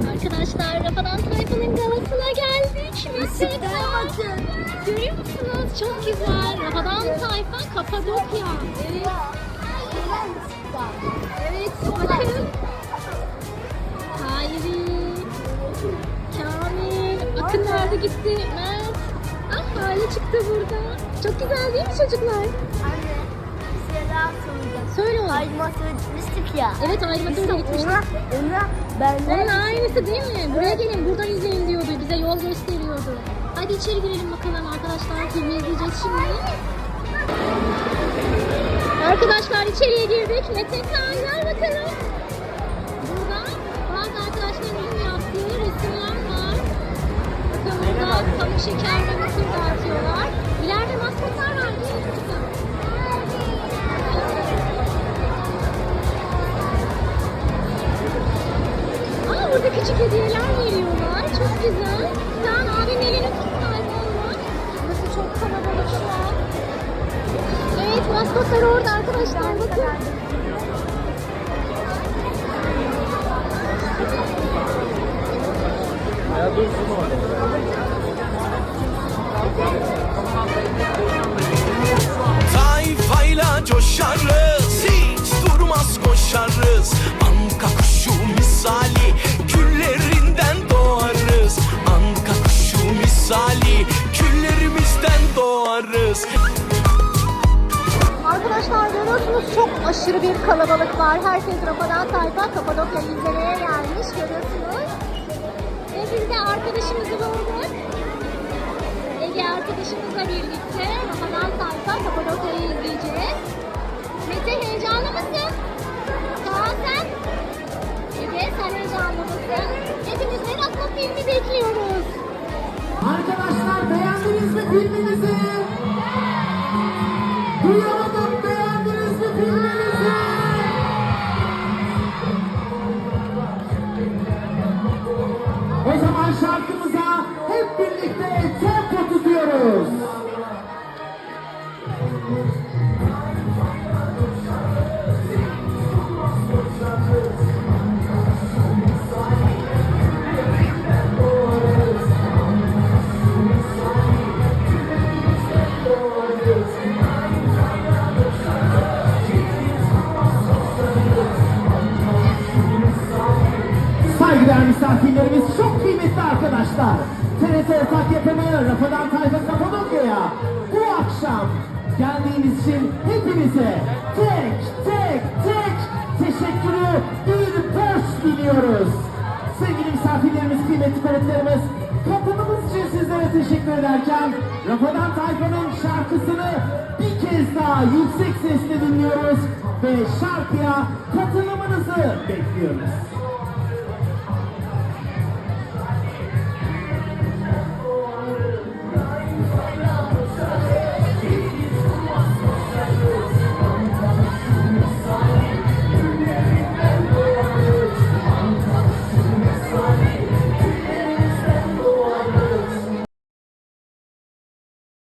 Arkadaşlar Rafadan Tayfa'nın galasına geldik. Mesela görüyor musunuz? Çok güzel. Rafadan Tayfa Kapadokya. Evet. Evet bakın. Hayri. Kamil. Akın nerede gitti? Mert. Ah Hale çıktı burada. Çok güzel değil mi çocuklar? Anne, daha soracağım. Söyle onu. Aymasına gitmiştik ya. Evet da gitmiştik. Ona, ona benden Onun aynısı değil mi? Buraya gelin buradan izleyin diyordu. Bize yol gösteriyordu. Hadi içeri girelim bakalım arkadaşlar. Filmi izleyeceğiz şimdi. Arkadaşlar içeriye girdik. Mete Kaan gel bakalım. Burada bazı arkadaşlarımızın yaptığı resimler var. Bakın burada pamuk şeker ve mısır dağıtıyorlar. Küçük hediyeler veriyorlar. Çok güzel. Sen abinin elini tut iPhone'la. Burası çok kalabalık şu an. Evet maskotlar orada arkadaşlar bakın. Tayfayla coşarız Doğarız Arkadaşlar görüyorsunuz çok aşırı bir kalabalık var. Herkes Rafadan Tayfa Kapadokya'yı izlemeye gelmiş görüyorsunuz. Ve biz de arkadaşımızı bulduk. Ege arkadaşımızla birlikte Rafadan Tayfa Kapadokya'yı izleyeceğiz. Mete heyecanlı mısın? Kaan sen? Ege sen heyecanlı mısın? Hepimiz merakla filmi bekliyoruz. Arkadaşlar beğendiniz mi filmimizi? Duyamadım beğendiniz? O zaman şarkımıza hep birlikte tempo tutuyoruz. Saygıdeğer misafirlerimiz çok kıymetli arkadaşlar. TRT ortak yapımı Rafadan Tayfa Kapadokya'ya bu akşam geldiğiniz için hepinize tek tek tek teşekkürü bir borç biliyoruz. Sevgili misafirlerimiz, kıymetli konuklarımız, katılımınız için sizlere teşekkür ederken Rafadan Tayfa'nın şarkısını bir kez daha yüksek sesle dinliyoruz ve şarkıya katılımınızı bekliyoruz.